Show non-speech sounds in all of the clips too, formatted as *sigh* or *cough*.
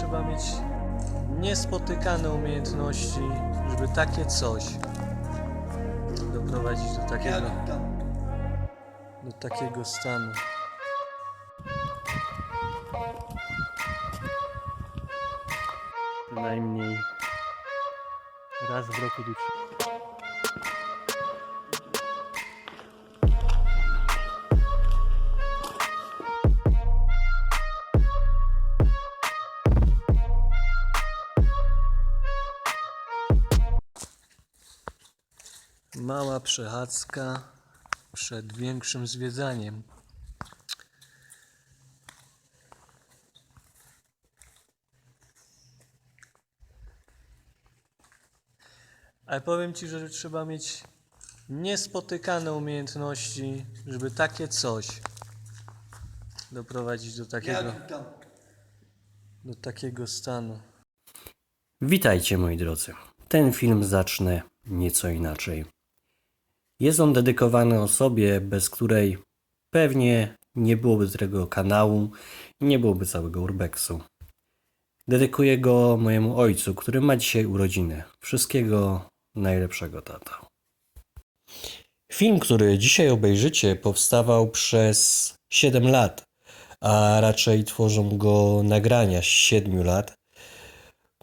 trzeba mieć niespotykane umiejętności, żeby takie coś doprowadzić do takiego, do takiego stanu. Najmniej raz w roku duszy. Mała przechadzka przed większym zwiedzaniem. Ale powiem Ci, że trzeba mieć niespotykane umiejętności, żeby takie coś doprowadzić do takiego, do takiego stanu. Witajcie moi drodzy. Ten film zacznę nieco inaczej. Jest on dedykowany osobie, bez której pewnie nie byłoby tego kanału i nie byłoby całego urbexu. Dedykuję go mojemu ojcu, który ma dzisiaj urodziny. Wszystkiego najlepszego, tato. Film, który dzisiaj obejrzycie, powstawał przez 7 lat, a raczej tworzą go nagrania z 7 lat.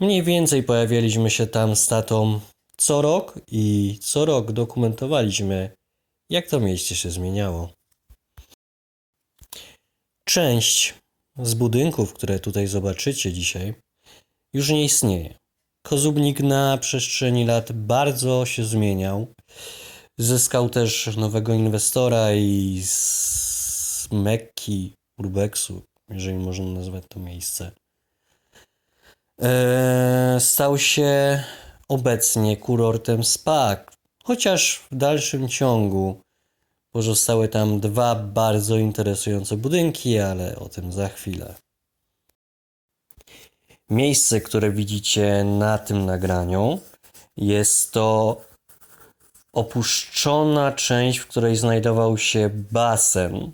Mniej więcej pojawialiśmy się tam z tatą co rok i co rok dokumentowaliśmy, jak to miejsce się zmieniało. Część z budynków, które tutaj zobaczycie dzisiaj, już nie istnieje. Kozubnik na przestrzeni lat bardzo się zmieniał. Zyskał też nowego inwestora i z Mekki, Urbexu, jeżeli można nazwać to miejsce. Eee, stał się obecnie kurortem spa, chociaż w dalszym ciągu pozostały tam dwa bardzo interesujące budynki, ale o tym za chwilę. Miejsce, które widzicie na tym nagraniu, jest to opuszczona część, w której znajdował się basen.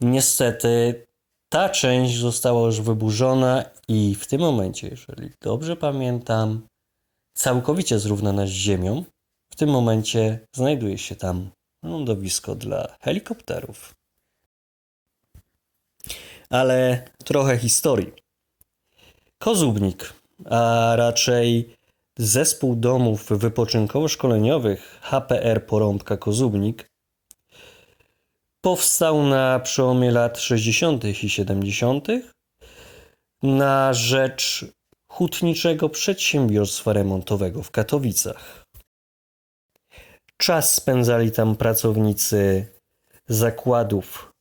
Niestety ta część została już wyburzona i w tym momencie, jeżeli dobrze pamiętam, całkowicie zrównana z ziemią, w tym momencie znajduje się tam lądowisko dla helikopterów. Ale trochę historii. Kozubnik, a raczej zespół domów wypoczynkowo-szkoleniowych HPR Porąbka Kozubnik powstał na przełomie lat 60. i 70. na rzecz hutniczego przedsiębiorstwa remontowego w Katowicach. Czas spędzali tam pracownicy zakładów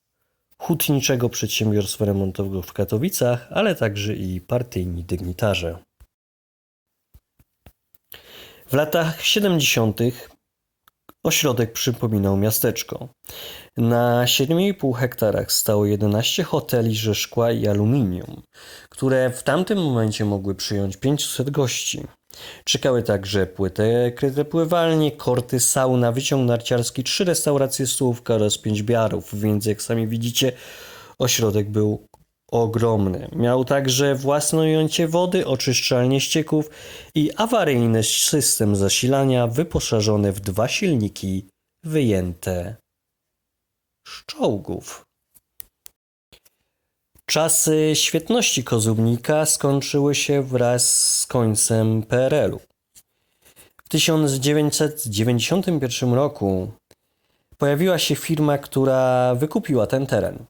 hutniczego przedsiębiorstwa remontowego w Katowicach, ale także i partyjni dygnitarze. W latach 70. ośrodek przypominał miasteczko. Na 7,5 hektarach stało 11 hoteli ze szkła i aluminium, które w tamtym momencie mogły przyjąć 500 gości. Czekały także płyty kryte pływalnie, korty, sauna, wyciąg narciarski, trzy restauracje, stołówka oraz pięć biarów, więc jak sami widzicie, ośrodek był ogromny. Miał także własne ujęcie wody, oczyszczalnię ścieków i awaryjny system zasilania wyposażony w dwa silniki wyjęte z czołgów. Czasy świetności Kozubnika skończyły się wraz z końcem PRL-u. W 1991 roku pojawiła się firma, która wykupiła ten teren.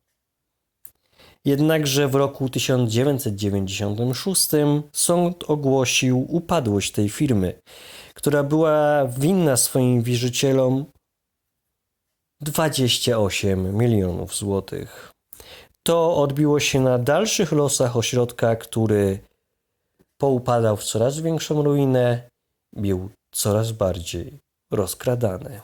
Jednakże w roku 1996 sąd ogłosił upadłość tej firmy, która była winna swoim wierzycielom 28 milionów złotych. To odbiło się na dalszych losach ośrodka, który poupadał w coraz większą ruinę, był coraz bardziej rozkradany.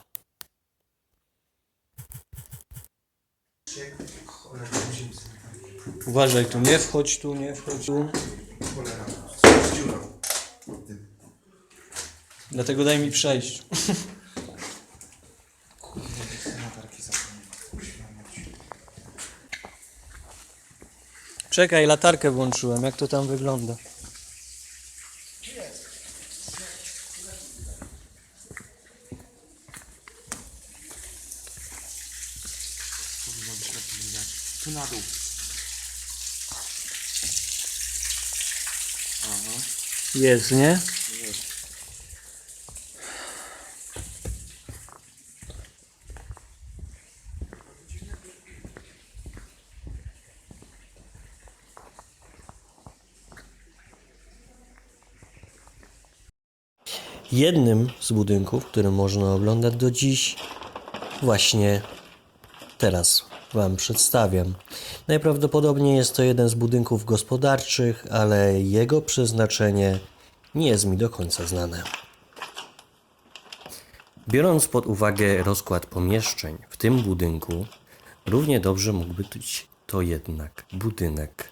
Uważaj, tu nie wchodź, tu nie wchodź, tu. Dlatego daj mi przejść. Czekaj, latarkę włączyłem. Jak to tam wygląda? Tu na dół. Jest, nie? Jednym z budynków, który można oglądać do dziś, właśnie teraz Wam przedstawiam. Najprawdopodobniej jest to jeden z budynków gospodarczych, ale jego przeznaczenie nie jest mi do końca znane. Biorąc pod uwagę rozkład pomieszczeń w tym budynku, równie dobrze mógłby być to jednak budynek,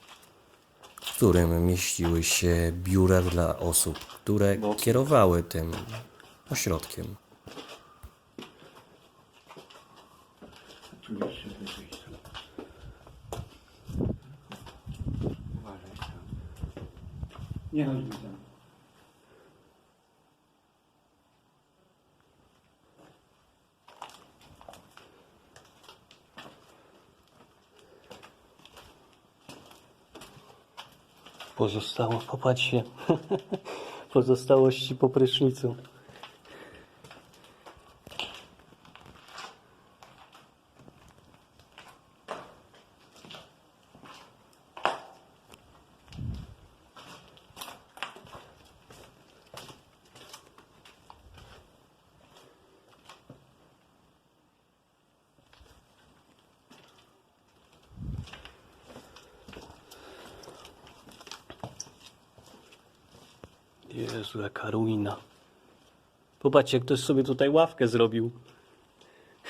w którym mieściły się biura dla osób, które kierowały tym ośrodkiem. Uważaj tam. Nie chodź mi tam. Pozostało, popatrzcie. *laughs* Pozostałości po prysznicu. Jezu, jaka ruina. Popatrzcie, ktoś sobie tutaj ławkę zrobił.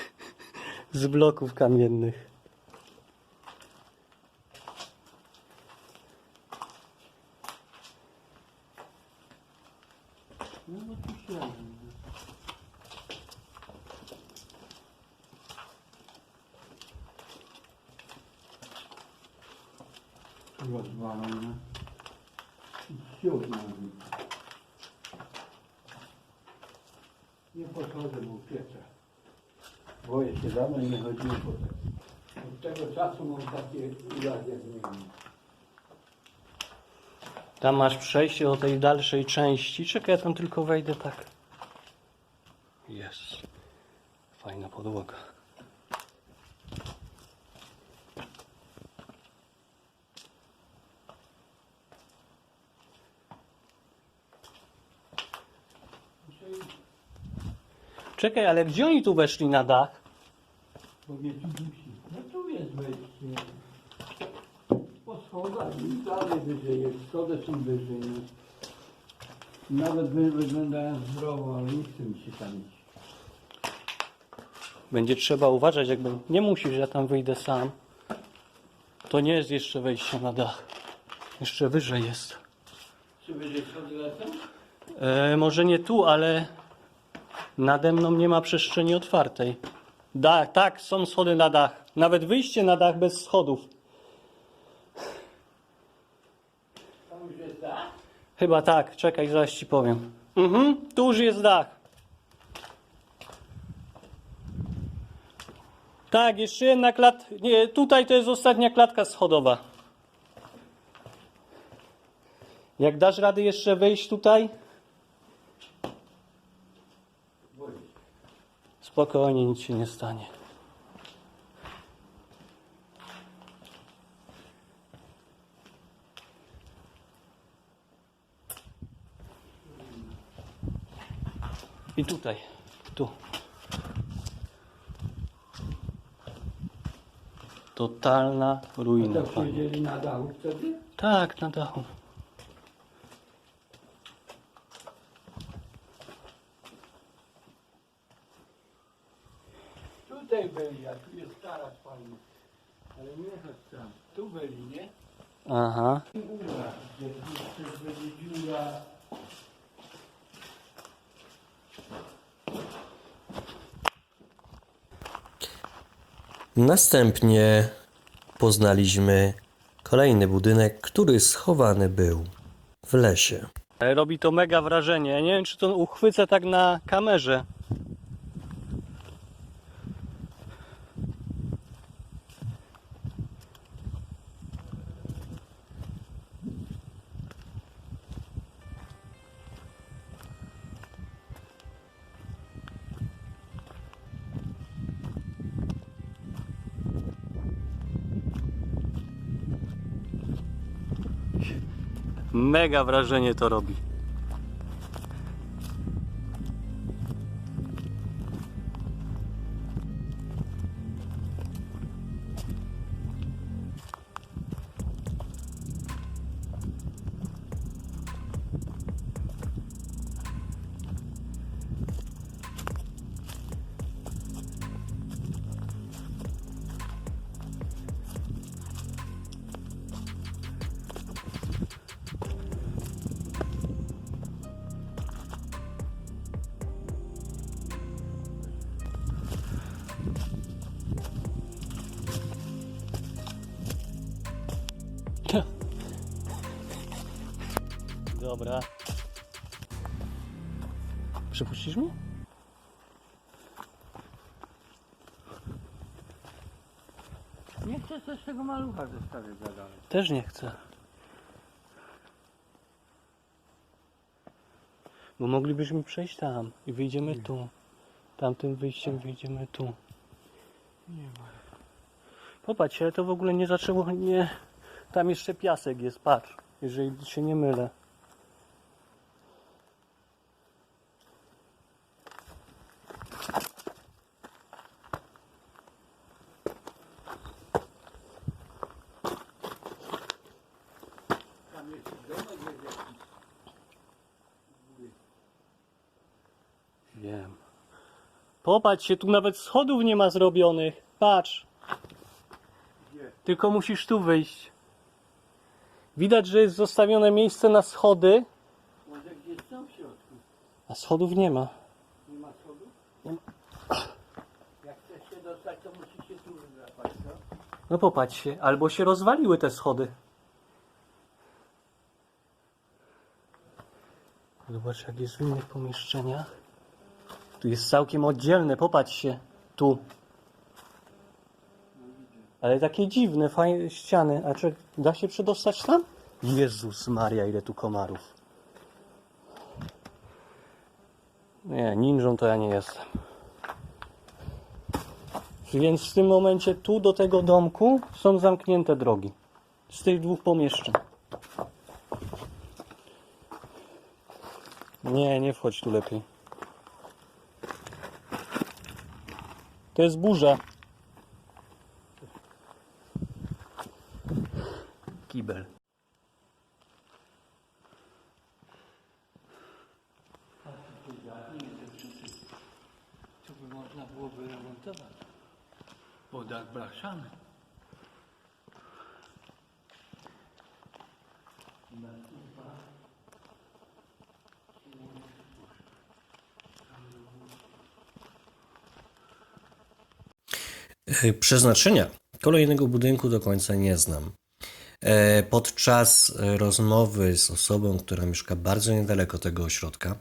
*laughs* Z bloków kamiennych. Rozwalone. Wsiód na dół. Nie podchodzę mu pieca. Boję się, dawno nie chodziłem po tak. Od tego czasu mam takie urazy jak nie. Tam masz przejście do tej dalszej części. Czekaj, ja tam tylko wejdę tak. Jest. Fajna podłoga. Czekaj, ale gdzie oni tu weszli na dach? Bo mnie tu dusi. No tu jest wejście. Po schodach i dalej wyżej jest. Schody są wyżej. Nawet wy wyglądają zdrowo, ale nie chce mi się tam iść. Będzie trzeba uważać, jakby nie musisz, ja tam wyjdę sam. To nie jest jeszcze wejście na dach. Jeszcze wyżej jest. Czy wyżej schody lecą? E, może nie tu, ale nade mną nie ma przestrzeni otwartej. Dach, tak, są schody na dach. Nawet wyjście na dach bez schodów. Tam już jest tak? Chyba tak, czekaj, zaraz ci powiem. Mhm, tu już jest dach. Tak, jeszcze jedna klat. Nie, tutaj to jest ostatnia klatka schodowa. Jak dasz rady jeszcze wejść tutaj? Boję się. Spokojnie, nic się nie stanie. I tutaj, tu. Totalna ruina. Tak siedzieli na dachu wtedy? Tak, na dachu. Tutaj byli, a tu jest taras fajny. Ale nie chodź tam. Tu byli, nie? Aha. I Ura, gdzie jeszcze będzie dziura. Następnie poznaliśmy Kolejny budynek, który schowany był w lesie. Ale robi to mega wrażenie. Nie wiem, czy to uchwycę tak na kamerze. Mega wrażenie to robi. Dobra. Przypuścisz mnie? Nie chcę też tego malucha zostawić za dalej. Też nie chcę. Bo moglibyśmy przejść tam i wyjdziemy tu. Tamtym wyjściem wyjdziemy tu. Nie ma. Popatrz, ale to w ogóle nie zaczęło, nie... Tam jeszcze piasek jest, patrz, jeżeli się nie mylę. Popatrz się, tu nawet schodów nie ma zrobionych. Patrz. Tylko musisz tu wyjść. Widać, że jest zostawione miejsce na schody, Może gdzieś są w środku. a schodów nie ma. Nie ma schodów? Nie ma. Jak chcesz się dostać, to musisz się tu wydrapać, co? No popatrz się, albo się rozwaliły te schody. Zobacz, jak jest w innych pomieszczeniach. Tu jest całkiem oddzielne, popatrz się. Tu. Ale takie dziwne, fajne ściany. A czy da się przedostać tam? Jezus Maria, ile tu komarów. Nie, ninją to ja nie jestem. Więc w tym momencie tu do tego domku są zamknięte drogi. Z tych dwóch pomieszczeń. Nie, nie wchodź tu lepiej. To jest burza. Kibel. Tu by można było wyremontować. Bo dach blaszany. E, Przeznaczenia kolejnego budynku do końca nie znam. E, Podczas e, rozmowy z osobą, która mieszka bardzo niedaleko tego ośrodka,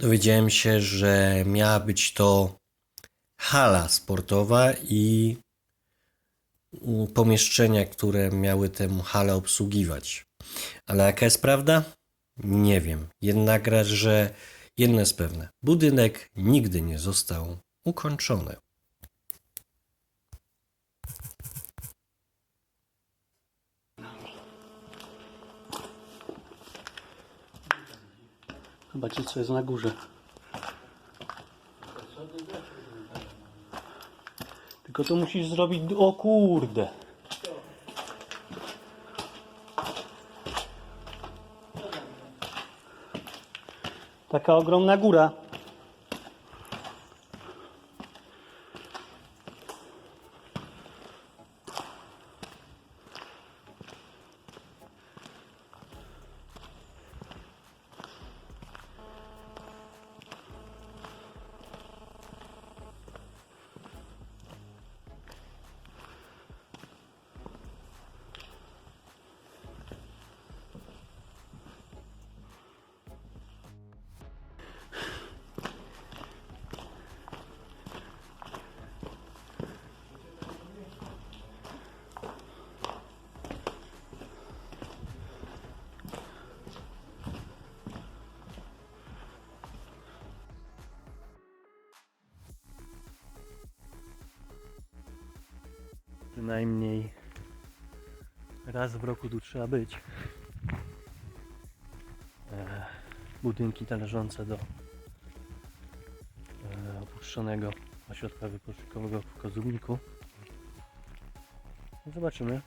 dowiedziałem się, że miała być to hala sportowa i pomieszczenia, które miały tę halę obsługiwać. Ale jaka jest prawda? Nie wiem. Jednakże, że jedno jest pewne: budynek nigdy nie został ukończony. Zobaczcie, co jest na górze. Tylko to musisz zrobić... O kurde! Taka ogromna góra. Przynajmniej raz w roku tu trzeba być. E, budynki należące do e, opuszczonego ośrodka wypoczynkowego w Kozubniku. No Zobaczymy.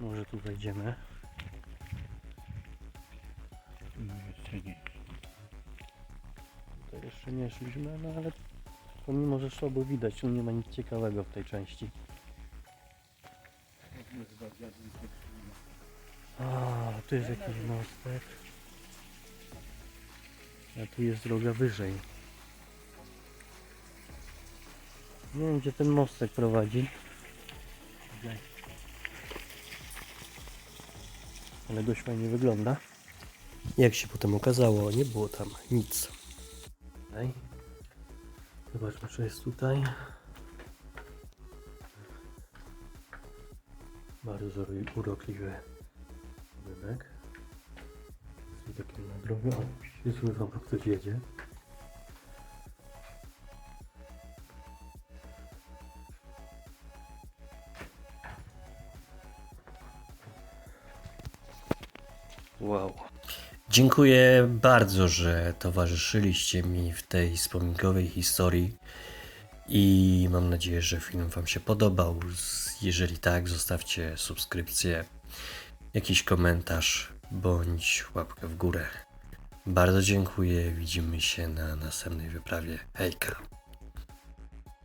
Może tu wejdziemy. Jeszcze nie. Tutaj jeszcze nie szliśmy, no ale pomimo, że słabo widać, tu nie ma nic ciekawego w tej części. Tu jest jakiś mostek. A tu jest droga wyżej. Nie wiem, gdzie ten mostek prowadzi. Ale dość fajnie wygląda. Jak się potem okazało, nie było tam nic. Tutaj. Zobaczmy, co jest tutaj. Bardzo uro- urokliwy budynek. Widokiem na drogę. O, się zmywam, bo ktoś jedzie. Wow. Dziękuję bardzo, że towarzyszyliście mi w tej wspominkowej historii i mam nadzieję, że film Wam się podobał. Jeżeli tak, zostawcie subskrypcję, jakiś komentarz bądź łapkę w górę. Bardzo dziękuję, widzimy się na następnej wyprawie. Hejka!